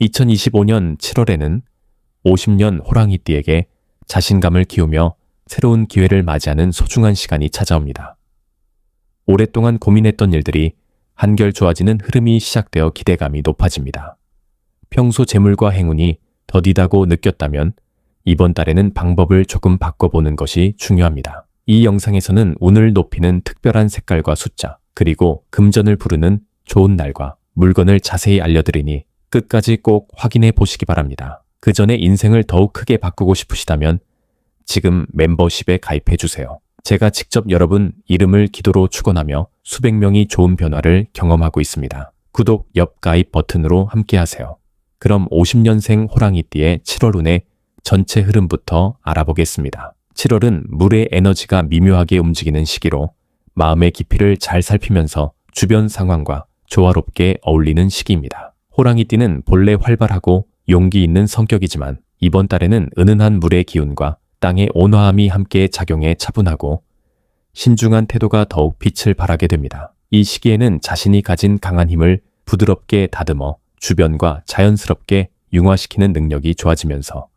2025년 7월에는 50년 호랑이띠에게 자신감을 키우며 새로운 기회를 맞이하는 소중한 시간이 찾아옵니다. 오랫동안 고민했던 일들이 한결 좋아지는 흐름이 시작되어 기대감이 높아집니다. 평소 재물과 행운이 더디다고 느꼈다면 이번 달에는 방법을 조금 바꿔보는 것이 중요합니다. 이 영상에서는 운을 높이는 특별한 색깔과 숫자, 그리고 금전을 부르는 좋은 날과 물건을 자세히 알려드리니 끝까지 꼭 확인해 보시기 바랍니다. 그 전에 인생을 더욱 크게 바꾸고 싶으시다면 지금 멤버십에 가입해 주세요. 제가 직접 여러분 이름을 기도로 축원하며 수백 명이 좋은 변화를 경험하고 있습니다. 구독, 옆 가입 버튼으로 함께 하세요. 그럼 50년생 호랑이띠의 7월 운의 전체 흐름부터 알아보겠습니다. 7월은 물의 에너지가 미묘하게 움직이는 시기로 마음의 깊이를 잘 살피면서 주변 상황과 조화롭게 어울리는 시기입니다. 호랑이띠는 본래 활발하고 용기 있는 성격이지만 이번 달에는 은은한 물의 기운과 땅의 온화함이 함께 작용해 차분하고 신중한 태도가 더욱 빛을 발하게 됩니다. 이 시기에는 자신이 가진 강한 힘을 부드럽게 다듬어 주변과 자연스럽게 융화시키는 능력이 좋아지면서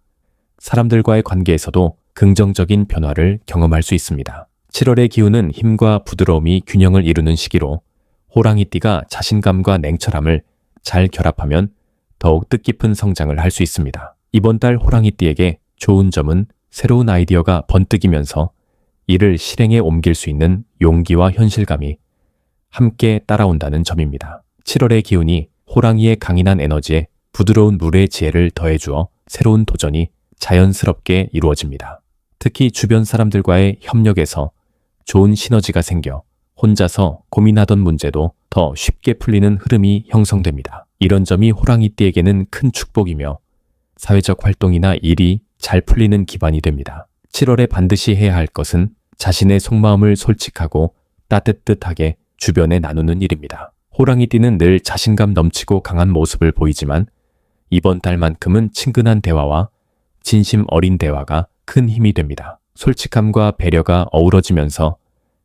사람들과의 관계에서도 긍정적인 변화를 경험할 수 있습니다. 7월의 기운은 힘과 부드러움이 균형을 이루는 시기로 호랑이띠가 자신감과 냉철함을 잘 결합하면 더욱 뜻깊은 성장을 할 수 있습니다. 이번 달 호랑이띠에게 좋은 점은 새로운 아이디어가 번뜩이면서 이를 실행에 옮길 수 있는 용기와 현실감이 함께 따라온다는 점입니다. 7월의 기운이 호랑이의 강인한 에너지에 부드러운 물의 지혜를 더해주어 새로운 도전이 자연스럽게 이루어집니다. 특히 주변 사람들과의 협력에서 좋은 시너지가 생겨 혼자서 고민하던 문제도 더 쉽게 풀리는 흐름이 형성됩니다. 이런 점이 호랑이띠에게는 큰 축복이며 사회적 활동이나 일이 잘 풀리는 기반이 됩니다. 7월에 반드시 해야 할 것은 자신의 속마음을 솔직하고 따뜻하게 주변에 나누는 일입니다. 호랑이띠는 늘 자신감 넘치고 강한 모습을 보이지만 이번 달만큼은 친근한 대화와 진심 어린 대화가 큰 힘이 됩니다. 솔직함과 배려가 어우러지면서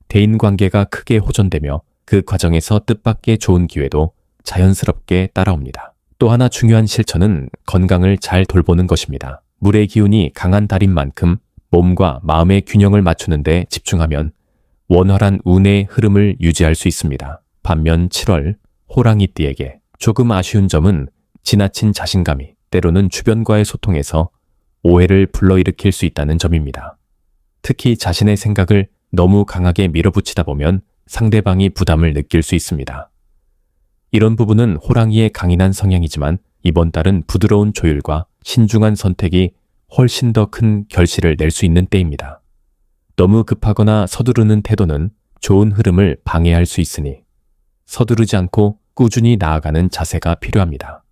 대인 관계가 크게 호전되며 그 과정에서 뜻밖의 좋은 기회도 자연스럽게 따라옵니다. 또 하나 중요한 실천은 건강을 잘 돌보는 것입니다. 물의 기운이 강한 달인 만큼 몸과 마음의 균형을 맞추는 데 집중하면 원활한 운의 흐름을 유지할 수 있습니다. 반면 7월 호랑이띠에게 조금 아쉬운 점은 지나친 자신감이 때로는 주변과의 소통에서 오해를 불러일으킬 수 있다는 점입니다. 특히 자신의 생각을 너무 강하게 밀어붙이다 보면 상대방이 부담을 느낄 수 있습니다. 이런 부분은 호랑이의 강인한 성향이지만 이번 달은 부드러운 조율과 신중한 선택이 훨씬 더 큰 결실을 낼 수 있는 때입니다. 너무 급하거나 서두르는 태도는 좋은 흐름을 방해할 수 있으니 서두르지 않고 꾸준히 나아가는 자세가 필요합니다.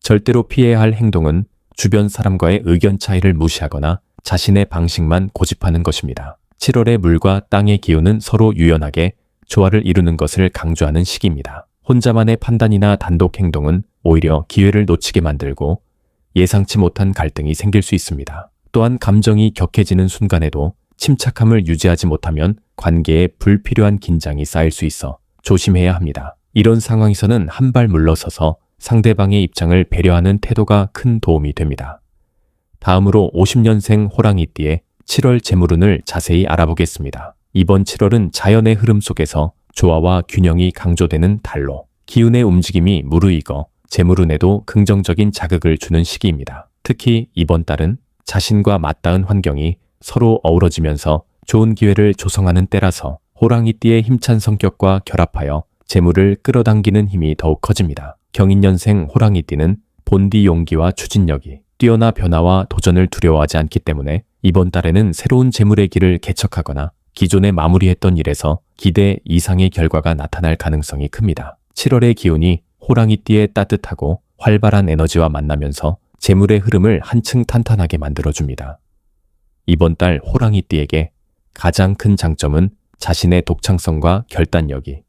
절대로 피해야 할 행동은 주변 사람과의 의견 차이를 무시하거나 자신의 방식만 고집하는 것입니다. 7월의 물과 땅의 기운은 서로 유연하게 조화를 이루는 것을 강조하는 시기입니다. 혼자만의 판단이나 단독 행동은 오히려 기회를 놓치게 만들고 예상치 못한 갈등이 생길 수 있습니다. 또한 감정이 격해지는 순간에도 침착함을 유지하지 못하면 관계에 불필요한 긴장이 쌓일 수 있어 조심해야 합니다. 이런 상황에서는 한 발 물러서서 상대방의 입장을 배려하는 태도가 큰 도움이 됩니다. 다음으로 50년생 호랑이띠의 7월 재물운을 자세히 알아보겠습니다. 이번 7월은 자연의 흐름 속에서 조화와 균형이 강조되는 달로 기운의 움직임이 무르익어 재물운에도 긍정적인 자극을 주는 시기입니다. 특히 이번 달은 자신과 맞닿은 환경이 서로 어우러지면서 좋은 기회를 조성하는 때라서 호랑이띠의 힘찬 성격과 결합하여 재물을 끌어당기는 힘이 더욱 커집니다. 경인년생 호랑이띠는 본디 용기와 추진력이 뛰어나 변화와 도전을 두려워하지 않기 때문에 이번 달에는 새로운 재물의 길을 개척하거나 기존에 마무리했던 일에서 기대 이상의 결과가 나타날 가능성이 큽니다. 7월의 기운이 호랑이띠의 따뜻하고 활발한 에너지와 만나면서 재물의 흐름을 한층 탄탄하게 만들어줍니다. 이번 달 호랑이띠에게 가장 큰 장점은 자신의 독창성과 결단력이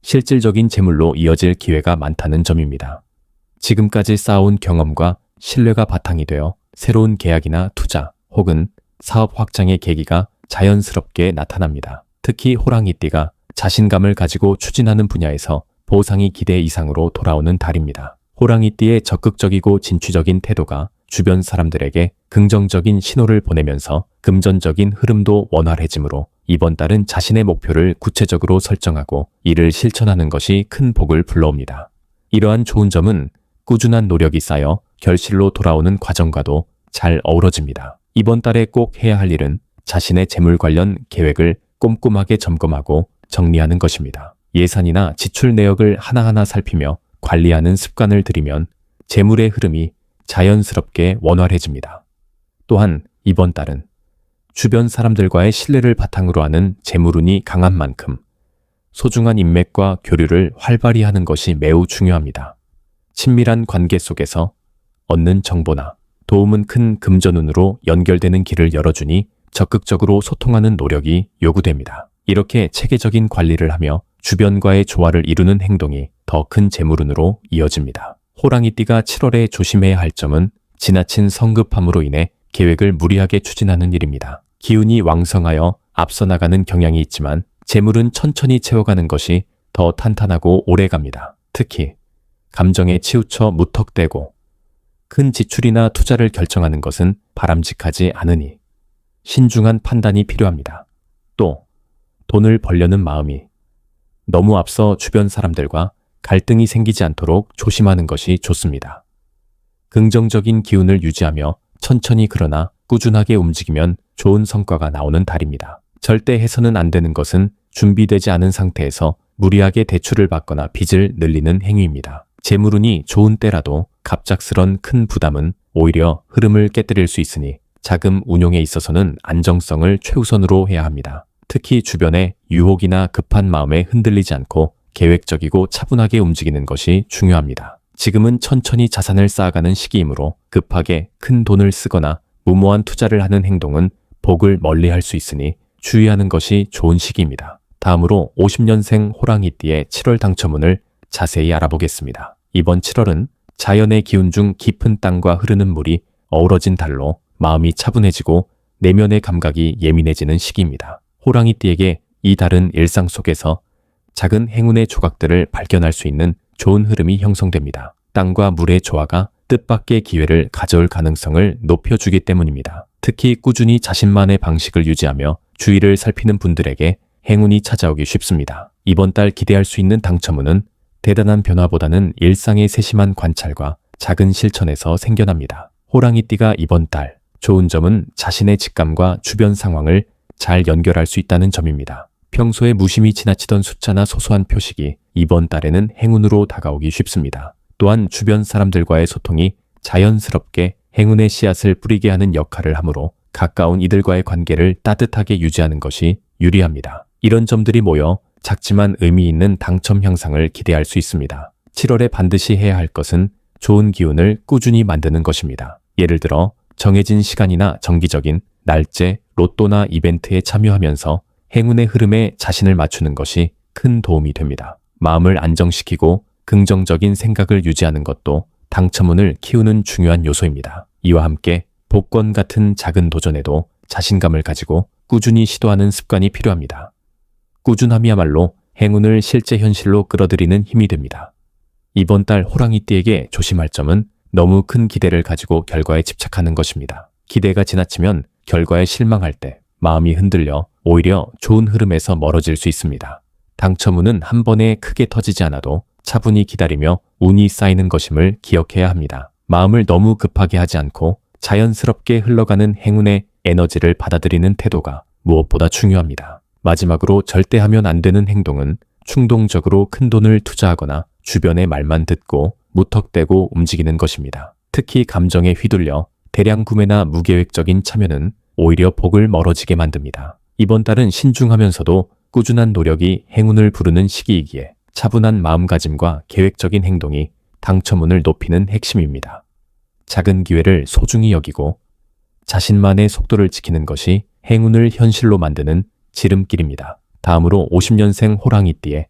실질적인 재물로 이어질 기회가 많다는 점입니다. 지금까지 쌓아온 경험과 신뢰가 바탕이 되어 새로운 계약이나 투자 혹은 사업 확장의 계기가 자연스럽게 나타납니다. 특히 호랑이띠가 자신감을 가지고 추진하는 분야에서 보상이 기대 이상으로 돌아오는 달입니다. 호랑이띠의 적극적이고 진취적인 태도가 주변 사람들에게 긍정적인 신호를 보내면서 금전적인 흐름도 원활해지므로 이번 달은 자신의 목표를 구체적으로 설정하고 이를 실천하는 것이 큰 복을 불러옵니다. 이러한 좋은 점은 꾸준한 노력이 쌓여 결실로 돌아오는 과정과도 잘 어우러집니다. 이번 달에 꼭 해야 할 일은 자신의 재물 관련 계획을 꼼꼼하게 점검하고 정리하는 것입니다. 예산이나 지출 내역을 하나하나 살피며 관리하는 습관을 들이면 재물의 흐름이 자연스럽게 원활해집니다. 또한 이번 달은 주변 사람들과의 신뢰를 바탕으로 하는 재물운이 강한 만큼 소중한 인맥과 교류를 활발히 하는 것이 매우 중요합니다. 친밀한 관계 속에서 얻는 정보나 도움은 큰 금전운으로 연결되는 길을 열어주니 적극적으로 소통하는 노력이 요구됩니다. 이렇게 체계적인 관리를 하며 주변과의 조화를 이루는 행동이 더 큰 재물운으로 이어집니다. 호랑이띠가 7월에 조심해야 할 점은 지나친 성급함으로 인해 계획을 무리하게 추진하는 일입니다. 기운이 왕성하여 앞서 나가는 경향이 있지만 재물은 천천히 채워가는 것이 더 탄탄하고 오래 갑니다. 특히 감정에 치우쳐 무턱대고 큰 지출이나 투자를 결정하는 것은 바람직하지 않으니 신중한 판단이 필요합니다. 또 돈을 벌려는 마음이 너무 앞서 주변 사람들과 갈등이 생기지 않도록 조심하는 것이 좋습니다. 긍정적인 기운을 유지하며 천천히 그러나 꾸준하게 움직이면 좋은 성과가 나오는 달입니다. 절대 해서는 안 되는 것은 준비되지 않은 상태에서 무리하게 대출을 받거나 빚을 늘리는 행위입니다. 재물운이 좋은 때라도 갑작스런 큰 부담은 오히려 흐름을 깨뜨릴 수 있으니 자금 운용에 있어서는 안정성을 최우선으로 해야 합니다. 특히 주변의 유혹이나 급한 마음에 흔들리지 않고 계획적이고 차분하게 움직이는 것이 중요합니다. 지금은 천천히 자산을 쌓아가는 시기이므로 급하게 큰 돈을 쓰거나 무모한 투자를 하는 행동은 복을 멀리 할 수 있으니 주의하는 것이 좋은 시기입니다. 다음으로 50년생 호랑이띠의 7월 당첨운을 자세히 알아보겠습니다. 이번 7월은 자연의 기운 중 깊은 땅과 흐르는 물이 어우러진 달로 마음이 차분해지고 내면의 감각이 예민해지는 시기입니다. 호랑이띠에게 이 달은 일상 속에서 작은 행운의 조각들을 발견할 수 있는 좋은 흐름이 형성됩니다. 땅과 물의 조화가 뜻밖의 기회를 가져올 가능성을 높여주기 때문입니다. 특히 꾸준히 자신만의 방식을 유지하며 주위를 살피는 분들에게 행운이 찾아오기 쉽습니다. 이번 달 기대할 수 있는 당첨운은 대단한 변화보다는 일상의 세심한 관찰과 작은 실천에서 생겨납니다. 호랑이띠가 이번 달 좋은 점은 자신의 직감과 주변 상황을 잘 연결할 수 있다는 점입니다. 평소에 무심히 지나치던 숫자나 소소한 표식이 이번 달에는 행운으로 다가오기 쉽습니다. 또한 주변 사람들과의 소통이 자연스럽게 행운의 씨앗을 뿌리게 하는 역할을 하므로 가까운 이들과의 관계를 따뜻하게 유지하는 것이 유리합니다. 이런 점들이 모여 작지만 의미 있는 당첨 향상을 기대할 수 있습니다. 7월에 반드시 해야 할 것은 좋은 기운을 꾸준히 만드는 것입니다. 예를 들어 정해진 시간이나 정기적인 날짜, 로또나 이벤트에 참여하면서 행운의 흐름에 자신을 맞추는 것이 큰 도움이 됩니다. 마음을 안정시키고 긍정적인 생각을 유지하는 것도 당첨운을 키우는 중요한 요소입니다. 이와 함께 복권 같은 작은 도전에도 자신감을 가지고 꾸준히 시도하는 습관이 필요합니다. 꾸준함이야말로 행운을 실제 현실로 끌어들이는 힘이 됩니다. 이번 달 호랑이띠에게 조심할 점은 너무 큰 기대를 가지고 결과에 집착하는 것입니다. 기대가 지나치면 결과에 실망할 때 마음이 흔들려 오히려 좋은 흐름에서 멀어질 수 있습니다. 당첨운은 한 번에 크게 터지지 않아도 차분히 기다리며 운이 쌓이는 것임을 기억해야 합니다. 마음을 너무 급하게 하지 않고 자연스럽게 흘러가는 행운의 에너지를 받아들이는 태도가 무엇보다 중요합니다. 마지막으로 절대 하면 안 되는 행동은 충동적으로 큰 돈을 투자하거나 주변의 말만 듣고 무턱대고 움직이는 것입니다. 특히 감정에 휘둘려 대량 구매나 무계획적인 참여는 오히려 복을 멀어지게 만듭니다. 이번 달은 신중하면서도 꾸준한 노력이 행운을 부르는 시기이기에 차분한 마음가짐과 계획적인 행동이 당첨운을 높이는 핵심입니다. 작은 기회를 소중히 여기고 자신만의 속도를 지키는 것이 행운을 현실로 만드는 지름길입니다. 다음으로 50년생 호랑이띠에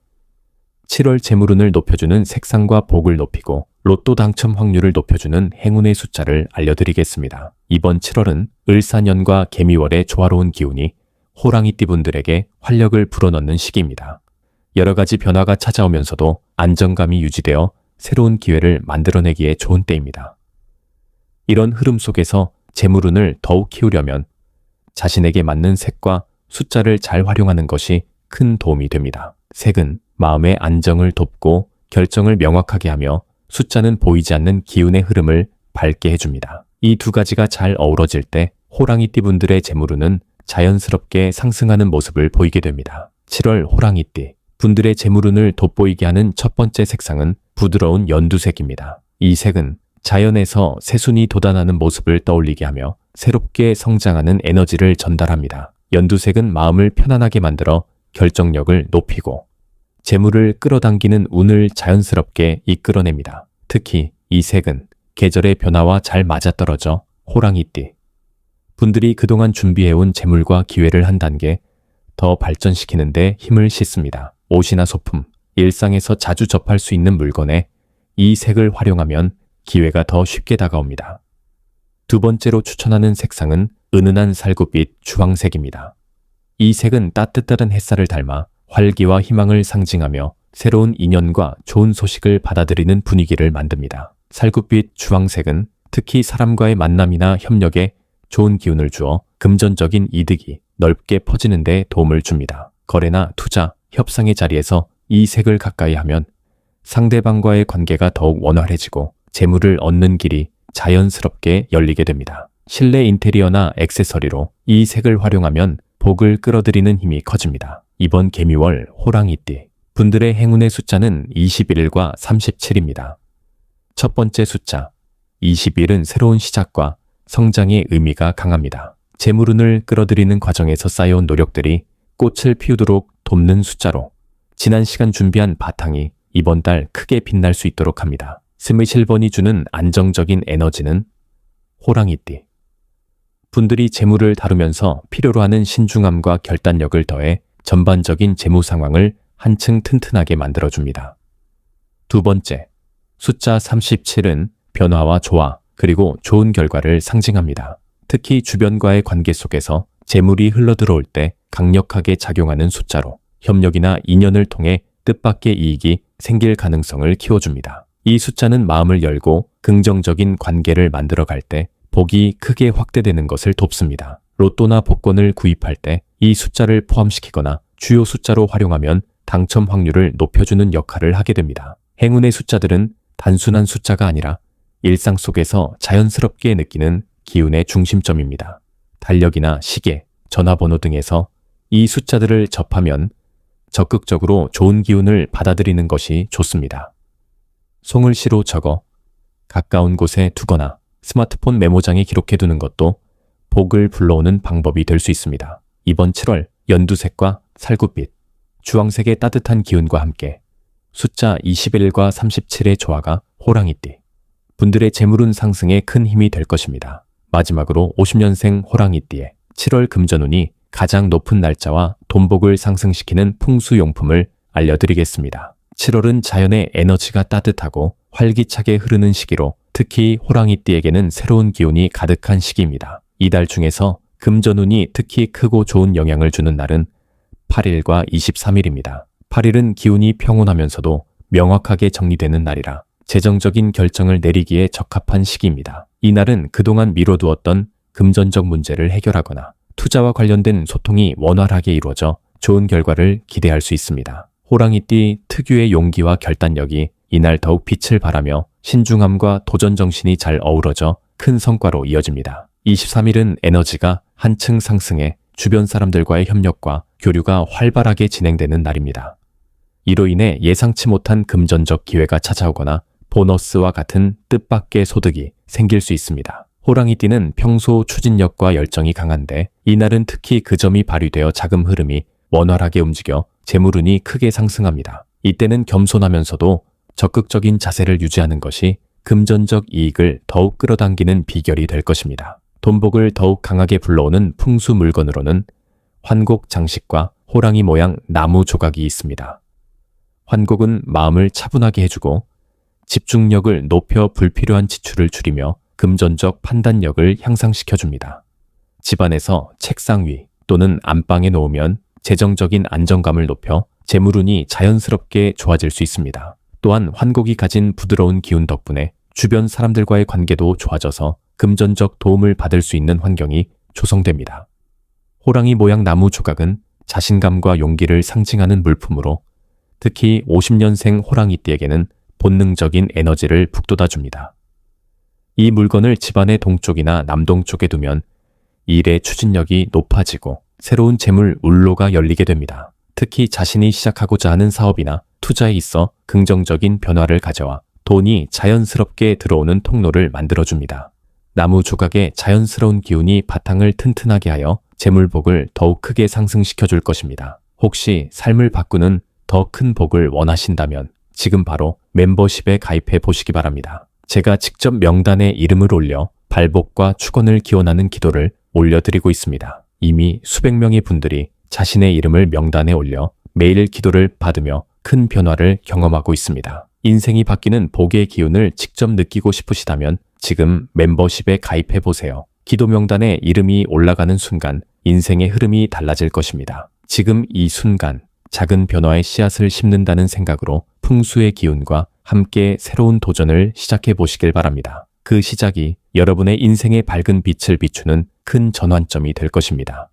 7월 재물운을 높여주는 색상과 복을 높이고 로또 당첨 확률을 높여주는 행운의 숫자를 알려드리겠습니다. 이번 7월은 을사년과 개미월의 조화로운 기운이 호랑이띠 분들에게 활력을 불어넣는 시기입니다. 여러 가지 변화가 찾아오면서도 안정감이 유지되어 새로운 기회를 만들어내기에 좋은 때입니다. 이런 흐름 속에서 재물운을 더욱 키우려면 자신에게 맞는 색과 숫자를 잘 활용하는 것이 큰 도움이 됩니다. 색은 마음의 안정을 돕고 결정을 명확하게 하며 숫자는 보이지 않는 기운의 흐름을 밝게 해줍니다. 이 두 가지가 잘 어우러질 때 호랑이띠 분들의 재물운은 자연스럽게 상승하는 모습을 보이게 됩니다. 7월 호랑이띠 분들의 재물운을 돋보이게 하는 첫 번째 색상은 부드러운 연두색입니다. 이 색은 자연에서 새순이 돋아나는 모습을 떠올리게 하며 새롭게 성장하는 에너지를 전달합니다. 연두색은 마음을 편안하게 만들어 결정력을 높이고 재물을 끌어당기는 운을 자연스럽게 이끌어냅니다. 특히 이 색은 계절의 변화와 잘 맞아떨어져 호랑이띠 분들이 그동안 준비해온 재물과 기회를 한 단계 더 발전시키는데 힘을 싣습니다. 옷이나 소품, 일상에서 자주 접할 수 있는 물건에 이 색을 활용하면 기회가 더 쉽게 다가옵니다. 두 번째로 추천하는 색상은 은은한 살구빛 주황색입니다. 이 색은 따뜻한 햇살을 닮아 활기와 희망을 상징하며 새로운 인연과 좋은 소식을 받아들이는 분위기를 만듭니다. 살구빛 주황색은 특히 사람과의 만남이나 협력에 좋은 기운을 주어 금전적인 이득이 넓게 퍼지는 데 도움을 줍니다. 거래나 투자, 협상의 자리에서 이 색을 가까이 하면 상대방과의 관계가 더욱 원활해지고 재물을 얻는 길이 자연스럽게 열리게 됩니다. 실내 인테리어나 액세서리로 이 색을 활용하면 복을 끌어들이는 힘이 커집니다. 이번 개미월 호랑이띠 분들의 행운의 숫자는 21과 37입니다. 첫 번째 숫자 21은 새로운 시작과 성장의 의미가 강합니다. 재물운을 끌어들이는 과정에서 쌓여온 노력들이 꽃을 피우도록 돕는 숫자로 지난 시간 준비한 바탕이 이번 달 크게 빛날 수 있도록 합니다. 27번이 주는 안정적인 에너지는 호랑이띠. 분들이 재물을 다루면서 필요로 하는 신중함과 결단력을 더해 전반적인 재무 상황을 한층 튼튼하게 만들어줍니다. 두 번째, 숫자 37은 변화와 조화, 그리고 좋은 결과를 상징합니다. 특히 주변과의 관계 속에서 재물이 흘러들어올 때 강력하게 작용하는 숫자로 협력이나 인연을 통해 뜻밖의 이익이 생길 가능성을 키워줍니다. 이 숫자는 마음을 열고 긍정적인 관계를 만들어 갈 때 복이 크게 확대되는 것을 돕습니다. 로또나 복권을 구입할 때 이 숫자를 포함시키거나 주요 숫자로 활용하면 당첨 확률을 높여주는 역할을 하게 됩니다. 행운의 숫자들은 단순한 숫자가 아니라 일상 속에서 자연스럽게 느끼는 기운의 중심점입니다. 달력이나 시계, 전화번호 등에서 이 숫자들을 접하면 적극적으로 좋은 기운을 받아들이는 것이 좋습니다. 송을 시로 적어 가까운 곳에 두거나 스마트폰 메모장에 기록해 두는 것도 복을 불러오는 방법이 될 수 있습니다. 이번 7월 연두색과 살구빛, 주황색의 따뜻한 기운과 함께 숫자 21과 37의 조화가 호랑이띠, 분들의 재물운 상승에 큰 힘이 될 것입니다. 마지막으로 50년생 호랑이띠의 7월 금전운이 가장 높은 날짜와 돈복을 상승시키는 풍수용품을 알려드리겠습니다. 7월은 자연의 에너지가 따뜻하고 활기차게 흐르는 시기로 특히 호랑이띠에게는 새로운 기운이 가득한 시기입니다. 이달 중에서 금전운이 특히 크고 좋은 영향을 주는 날은 8일과 23일입니다. 8일은 기운이 평온하면서도 명확하게 정리되는 날이라 재정적인 결정을 내리기에 적합한 시기입니다. 이날은 그동안 미뤄두었던 금전적 문제를 해결하거나 투자와 관련된 소통이 원활하게 이루어져 좋은 결과를 기대할 수 있습니다. 호랑이띠 특유의 용기와 결단력이 이날 더욱 빛을 발하며 신중함과 도전 정신이 잘 어우러져 큰 성과로 이어집니다. 23일은 에너지가 한층 상승해 주변 사람들과의 협력과 교류가 활발하게 진행되는 날입니다. 이로 인해 예상치 못한 금전적 기회가 찾아오거나 보너스와 같은 뜻밖의 소득이 생길 수 있습니다. 호랑이띠는 평소 추진력과 열정이 강한데 이날은 특히 그 점이 발휘되어 자금 흐름이 원활하게 움직여 재물운이 크게 상승합니다. 이때는 겸손하면서도 적극적인 자세를 유지하는 것이 금전적 이익을 더욱 끌어당기는 비결이 될 것입니다. 돈복을 더욱 강하게 불러오는 풍수 물건으로는 환곡 장식과 호랑이 모양 나무 조각이 있습니다. 환곡은 마음을 차분하게 해주고 집중력을 높여 불필요한 지출을 줄이며 금전적 판단력을 향상시켜 줍니다. 집안에서 책상 위 또는 안방에 놓으면 재정적인 안정감을 높여 재물운이 자연스럽게 좋아질 수 있습니다. 또한 환곡이 가진 부드러운 기운 덕분에 주변 사람들과의 관계도 좋아져서 금전적 도움을 받을 수 있는 환경이 조성됩니다. 호랑이 모양 나무 조각은 자신감과 용기를 상징하는 물품으로 특히 50년생 호랑이띠에게는 본능적인 에너지를 북돋아 줍니다. 이 물건을 집안의 동쪽이나 남동쪽에 두면 일의 추진력이 높아지고 새로운 재물 울로가 열리게 됩니다. 특히 자신이 시작하고자 하는 사업이나 투자에 있어 긍정적인 변화를 가져와 돈이 자연스럽게 들어오는 통로를 만들어줍니다. 나무 조각의 자연스러운 기운이 바탕을 튼튼하게 하여 재물복을 더욱 크게 상승시켜 줄 것입니다. 혹시 삶을 바꾸는 더 큰 복을 원하신다면 지금 바로 멤버십에 가입해 보시기 바랍니다. 제가 직접 명단에 이름을 올려 발복과 축원을 기원하는 기도를 올려드리고 있습니다. 이미 수백 명의 분들이 자신의 이름을 명단에 올려 매일 기도를 받으며 큰 변화를 경험하고 있습니다. 인생이 바뀌는 복의 기운을 직접 느끼고 싶으시다면 지금 멤버십에 가입해 보세요. 기도 명단에 이름이 올라가는 순간 인생의 흐름이 달라질 것입니다. 지금 이 순간 작은 변화의 씨앗을 심는다는 생각으로 풍수의 기운과 함께 새로운 도전을 시작해 보시길 바랍니다. 그 시작이 여러분의 인생의 밝은 빛을 비추는 큰 전환점이 될 것입니다.